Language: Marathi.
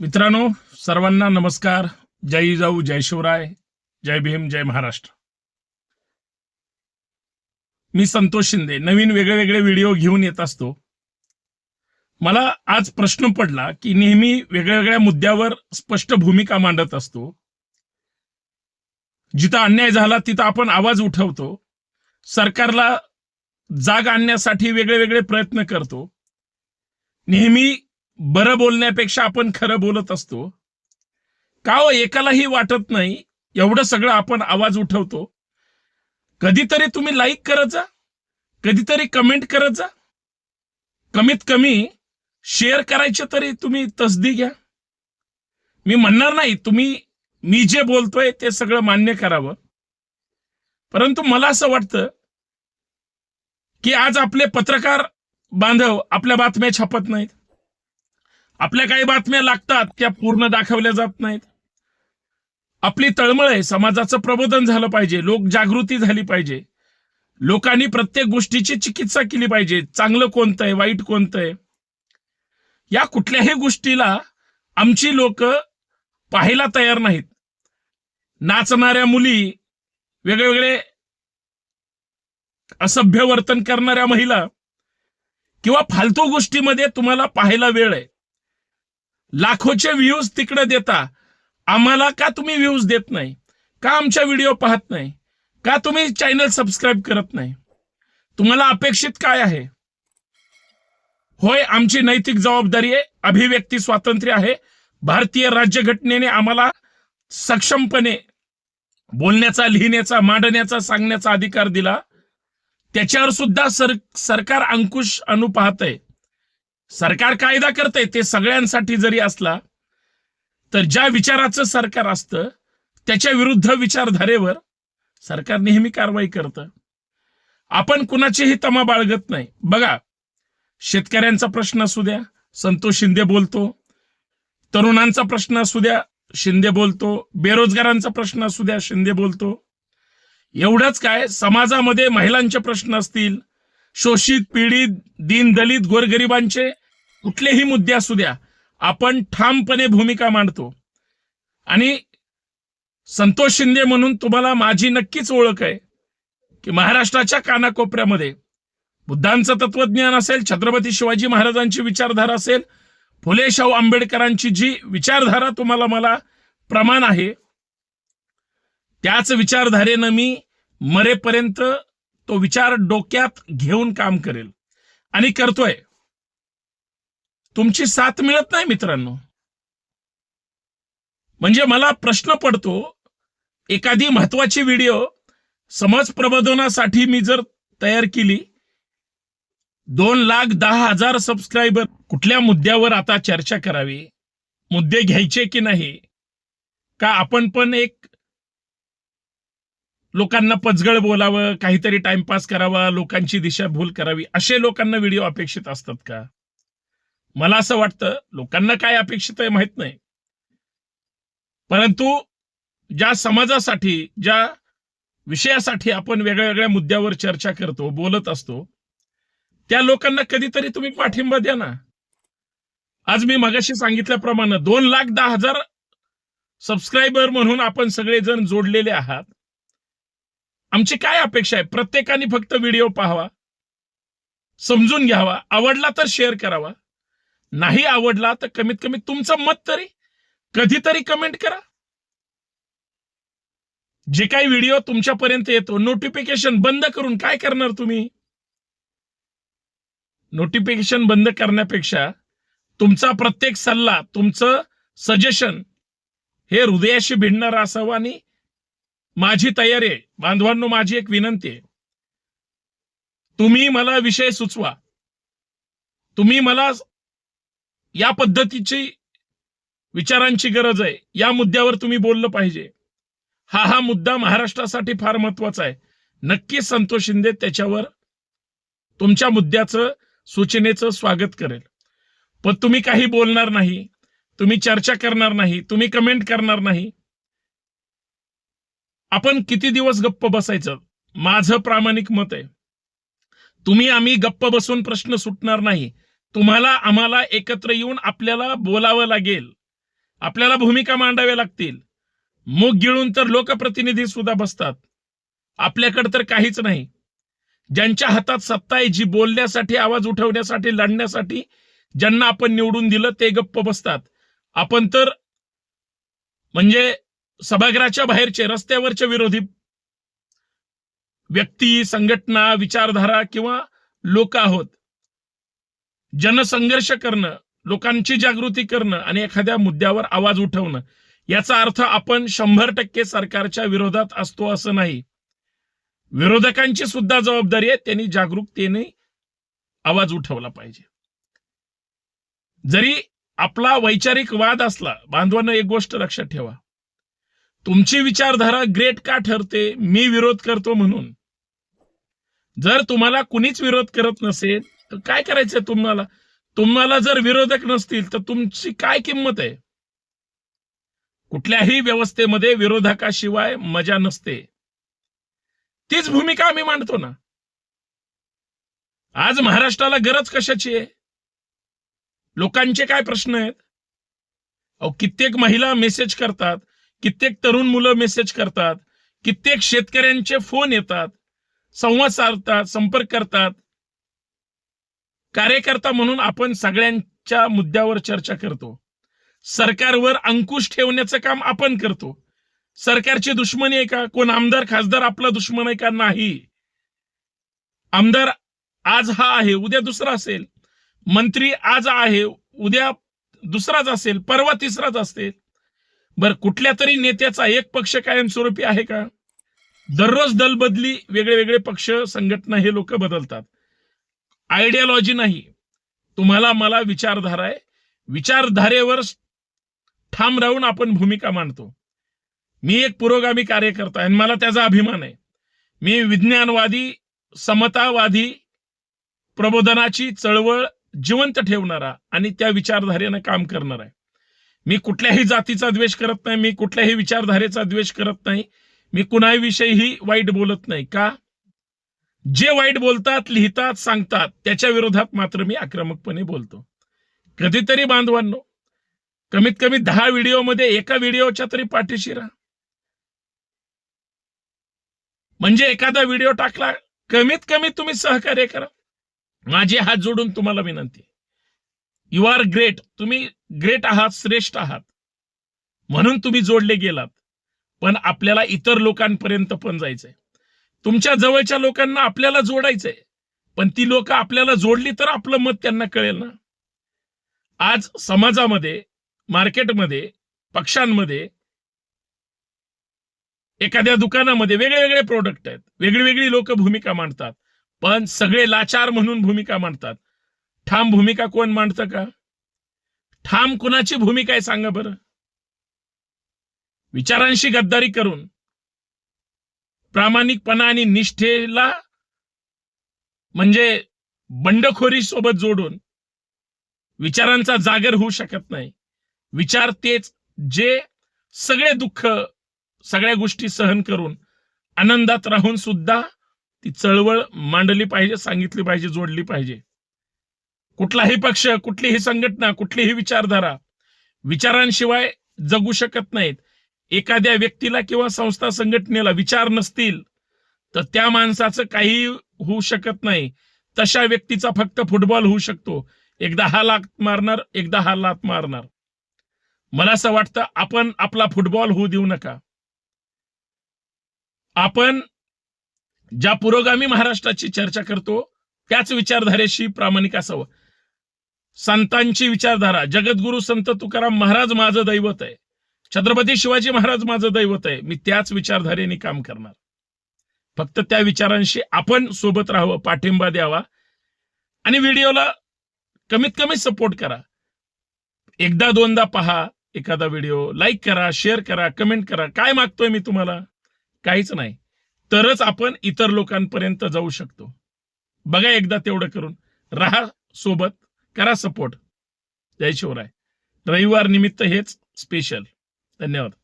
मित्रांनो सर्वांना नमस्कार. जय जाऊ जय शिवराय. जय भीम जय महाराष्ट्र. मी संतोष शिंदे. नवीन वेगळे वेगळे व्हिडिओ घेऊन येत असतो. मला आज प्रश्न पडला की नेहमी वेगळ्या वेगळ्या मुद्द्यावर स्पष्ट भूमिका मांडत असतो. जिथं अन्याय झाला तिथं आपण आवाज उठवतो. सरकारला जाग आणण्यासाठी वेगळे वेगळे प्रयत्न करतो. नेहमी बरं बोलण्यापेक्षा आपण खरं बोलत असतो. का हो एकालाही वाटत नाही? एवढं सगळं आपण आवाज उठवतो. कधीतरी तुम्ही लाईक करत जा. कधीतरी कमेंट करत जा. कमीत कमी शेअर करायचे तरी तुम्ही तसदी घ्या. मी म्हणणार नाही तुम्ही मी जे बोलतोय ते सगळं मान्य करावं. परंतु मला असं वाटतं की आज आपले पत्रकार बांधव आपल्या बातम्या छापत नाहीत. आपल्या काही बातम्या लागतात त्या पूर्ण दाखवल्या जात नाहीत. आपली तळमळ आहे समाजाचं प्रबोधन झालं पाहिजे लोक जागृती झाली पाहिजे. लोकांनी प्रत्येक गोष्टीची चिकित्सा केली पाहिजे चांगलं कोणतं आहे वाईट कोणतं आहे. या कुठल्याही गोष्टीला आमची लोक पाहायला तयार नाहीत. नाचणाऱ्या मुली वेगवेगळे असभ्य वर्तन करणाऱ्या महिला किंवा फालतू गोष्टीमध्ये तुम्हाला पाहायला वेळ आहे. लाखोचे व्ह्यूज तिकडे देता. आम्हाला का तुम्ही व्ह्यूज देत नाही? का आमच्या व्हिडिओ पाहत नाही? का तुम्ही चॅनल सबस्क्राईब करत नाही? तुम्हाला अपेक्षित काय आहे? होय आमची नैतिक जबाबदारी आहे अभिव्यक्ती स्वातंत्र्य आहे. भारतीय राज्यघटनेने आम्हाला सक्षमपणे बोलण्याचा लिहिण्याचा मांडण्याचा सांगण्याचा अधिकार दिला. त्याच्यावर सुद्धा सर सरकार अंकुश अनु आहे. सरकार कायदा करतंय ते सगळ्यांसाठी जरी असला तर ज्या विचाराचं सरकार असतं त्याच्या विरुद्ध विचारधारेवर सरकार नेहमी कारवाई करतं. आपण कुणाचीही तमा बाळगत नाही. बघा शेतकऱ्यांचा प्रश्न असू द्या संतोष शिंदे बोलतो. तरुणांचा प्रश्न असू द्या शिंदे बोलतो. बेरोजगारांचा प्रश्न असू द्या शिंदे बोलतो. एवढंच काय समाजामध्ये महिलांचे प्रश्न असतील शोषित पीडित दीन दलित गोरगरिबांचे कुठलेही मुद्दे असू द्या आपण ठामपणे भूमिका मांडतो. आणि संतोष शिंदे म्हणून तुम्हाला माझी नक्कीच ओळख आहे की महाराष्ट्राच्या कानाकोपऱ्यामध्ये बुद्धांचं तत्वज्ञान असेल छत्रपती शिवाजी महाराजांची विचारधारा असेल फुले शाहू आंबेडकरांची जी विचारधारा तुम्हाला मला प्रमाण आहे त्याच विचारधारेनं मी मरेपर्यंत तो विचार डोक्यात घेऊन काम करेल. आणि करतोय. तुमची साथ मिळत नाही मित्रांनो. म्हणजे मला प्रश्न पडतो एखादी महत्वाची व्हिडिओ समाज प्रबोधनासाठी मी जर तयार केली दोन लाख दहा हजार सबस्क्रायबर कुठल्या मुद्द्यावर आता चर्चा करावी मुद्दे घ्यायचे की नाही का आपण पण एक लोकांना पचगळ बोलावं काहीतरी टाइमपास करावा लोकांची दिशाभूल करावी असे लोकांना व्हिडिओ अपेक्षित असतात का? मला असं वाटतं लोकांना काय अपेक्षित आहे माहीत नाही. परंतु ज्या समाजासाठी ज्या विषयासाठी आपण वेगळ्या वेगळ्या मुद्द्यावर चर्चा करतो बोलत असतो त्या लोकांना कधीतरी तुम्ही पाठिंबा द्या ना. आज मी मगाशी सांगितल्याप्रमाणे दोन लाख दहा हजार सबस्क्रायबर म्हणून आपण सगळेजण जोडलेले आहात. आमची काय अपेक्षा आहे? प्रत्येकाने फक्त व्हिडिओ पाहावा समजून घ्यावा आवडला तर शेअर करावा. नाही आवडला तर कमीत कमी तुमचं मत तरी. कधीतरी कमेंट करा. जे काही व्हिडिओ तुमच्यापर्यंत येतो नोटिफिकेशन बंद करून काय करणार तुम्ही? नोटिफिकेशन बंद करण्यापेक्षा तुमचा प्रत्येक सल्ला तुमचं सजेशन हे हृदयाशी भिडणारं असावं आणि माझी तयारी आहे. बांधवांनो माझी एक विनंती आहे. तुम्ही मला विषय सुचवा. तुम्ही मला या पद्धतीची विचारांची गरज आहे. या मुद्द्यावर तुम्ही बोललं पाहिजे. हा हा मुद्दा महाराष्ट्रासाठी फार महत्त्वाचा आहे. नक्की संतोष शिंदे त्याच्यावर तुमच्या मुद्द्याचं सूचनेचं स्वागत करेल. पण तुम्ही काही बोलणार नाही तुम्ही चर्चा करणार नाही तुम्ही कमेंट करणार नाही. आपण किती दिवस गप्प बसायचं? माझं प्रामाणिक मत आहे. तुम्ही आम्ही गप्प बसून प्रश्न सुटणार नाही. तुम्हाला आम्हाला एकत्र येऊन आपल्याला बोलावं लागेल. आपल्याला भूमिका मांडाव्या लागतील. मूग गिळून तर लोकप्रतिनिधी सुद्धा बसतात. आपल्याकडे तर काहीच नाही. ज्यांच्या हातात सत्ता आहे जी बोलण्यासाठी आवाज उठवण्यासाठी लढण्यासाठी ज्यांना आपण निवडून दिलं ते गप्प बसतात. आपण तर म्हणजे सभागृहाच्या बाहेरचे रस्त्यावरचे विरोधी व्यक्ती संघटना विचारधारा किंवा लोक आहोत. जनसंघर्ष करणं लोकांची जागृती करणं आणि एखाद्या मुद्द्यावर आवाज उठवणं याचा अर्थ आपण शंभर टक्के सरकारच्या विरोधात असतो असं नाही. विरोधकांची सुद्धा जबाबदारी आहे त्यांनी जागरूकतेने आवाज उठवला पाहिजे. जरी आपला वैचारिक वाद असला बांधवांना एक गोष्ट लक्षात ठेवा. तुमची विचारधारा ग्रेट का ठरते मी विरोध करतो म्हणून. जर तुम्हाला कुणीच विरोध करत नसेल तर काय करायचंय तुम्हाला? तुम्हाला जर विरोधक नसतील तर तुमची काय किंमत आहे? कुठल्याही व्यवस्थेमध्ये विरोधकाशिवाय मजा नसते. तीच भूमिका आम्ही मांडतो ना. आज महाराष्ट्राला गरज कशाची आहे? लोकांचे काय प्रश्न आहेत? अहो कित्येक महिला मेसेज करतात कित्येक तरुण मुलं मेसेज करतात कित्येक शेतकऱ्यांचे फोन येतात संवाद साधतात संपर्क करतात कार्यकर्ता म्हणून आपण सगळ्यांच्या मुद्द्यावर चर्चा करतो. सरकारवर अंकुश ठेवण्याचं काम आपण करतो. सरकारची दुश्मनी आहे का? कोण आमदार खासदार आपला दुश्मन आहे का? नाही. आमदार आज हा आहे उद्या दुसरा असेल. मंत्री आज आहे उद्या दुसराच असेल परवा तिसराच असेल. बर कुठल्या तरी नेत्याचा एक पक्ष कायमस्वरूपी आहे का? दररोज दलबदली वेगळे वेगळे पक्ष संघटना हे लोक बदलतात. आयडियालॉजी नाही. तुम्हाला मला विचारधारा आहे. विचारधारेवर ठाम राहून आपण भूमिका मांडतो. मी एक पुरोगामी कार्यकर्ता आहे आणि मला त्याचा अभिमान आहे. मी विज्ञानवादी समतावादी प्रबोधनाची चळवळ जिवंत ठेवणारा आणि त्या विचारधारेनं काम करणार आहे. मी कुठल्याही जातीचा द्वेष करत नाही. मी कुठल्याही विचारधारेचा द्वेष करत नाही. मी कुणाविषयीही वाईट बोलत नाही. का? जे वाईट बोलतात लिहितात सांगतात त्याच्या विरोधात मात्र मी आक्रमकपणे बोलतो. कधीतरी बांधवांनो कमीत कमी दहा व्हिडिओमध्ये एका व्हिडिओच्या तरी पाठीशी राहा. म्हणजे एखादा व्हिडिओ टाकला कमीत कमी तुम्ही सहकार्य करा. माझे हात जोडून तुम्हाला विनंती. यू आर ग्रेट तुम्ही ग्रेट आहात श्रेष्ठ आहात. म्हणून तुम्ही जोडले गेलात. पण आपल्याला इतर लोकांपर्यंत पण जायचंय. तुमच्या जवळच्या लोकांना आपल्याला जोडायचंय. पण ती लोक आपल्याला जोडली तर आपलं मत त्यांना कळेल ना. आज समाजामध्ये मार्केटमध्ये पक्षांमध्ये एखाद्या दुकानामध्ये वेगळे वेगळे प्रोडक्ट आहेत. वेगळी वेगळी लोक भूमिका मांडतात. पण सगळे लाचार म्हणून भूमिका मांडतात. ठाम भूमिका कोण मांडतं का? ठाम कुणाची भूमिका आहे सांगा बरं. विचारांशी गद्दारी करून प्रामाणिकपणा आणि निष्ठेला म्हणजे बंडखोरी सोबत जोडून विचारांचा जागर होऊ शकत नाही. विचार तेच जे सगळे दुःख सगळ्या गोष्टी सहन करून आनंदात राहून सुद्धा ती चळवळ मांडली पाहिजे सांगितली पाहिजे जोडली पाहिजे. कुठलाही पक्ष कुठलीही संघटना कुठलीही विचारधारा विचारांशिवाय जगू शकत नाहीत. एखाद्या व्यक्तीला किंवा संस्था संघटनेला विचार नसतील तर त्या माणसाचं काही होऊ शकत नाही. तशा व्यक्तीचा फक्त फुटबॉल होऊ शकतो. एकदा हा लात मारणार एकदा हा लात मारणार. मला असं वाटतं आपण आपला फुटबॉल होऊ देऊ नका. आपण ज्या पुरोगामी महाराष्ट्राची चर्चा करतो त्याच विचारधारेशी प्रामाणिक असावं. संतांची विचारधारा जगद्गुरु संत तुकाराम महाराज माझं दैवत आहे. छत्रपती शिवाजी महाराज माझं दैवत आहे. मी त्याच विचारधारेने काम करणार. फक्त त्या विचारांशी आपण सोबत राहावं पाठिंबा द्यावा. आणि व्हिडिओला कमीत कमी सपोर्ट करा. एकदा दोनदा पहा एखादा व्हिडिओ. लाईक करा शेअर करा कमेंट करा. काय मागतोय मी तुम्हाला? काहीच नाही. तरच आपण इतर लोकांपर्यंत जाऊ शकतो. बघा एकदा तेवढं करून. राहा सोबत करा सपोर्ट. जय शिवराय. रविवार निमित्त हेच स्पेशल धन्यवाद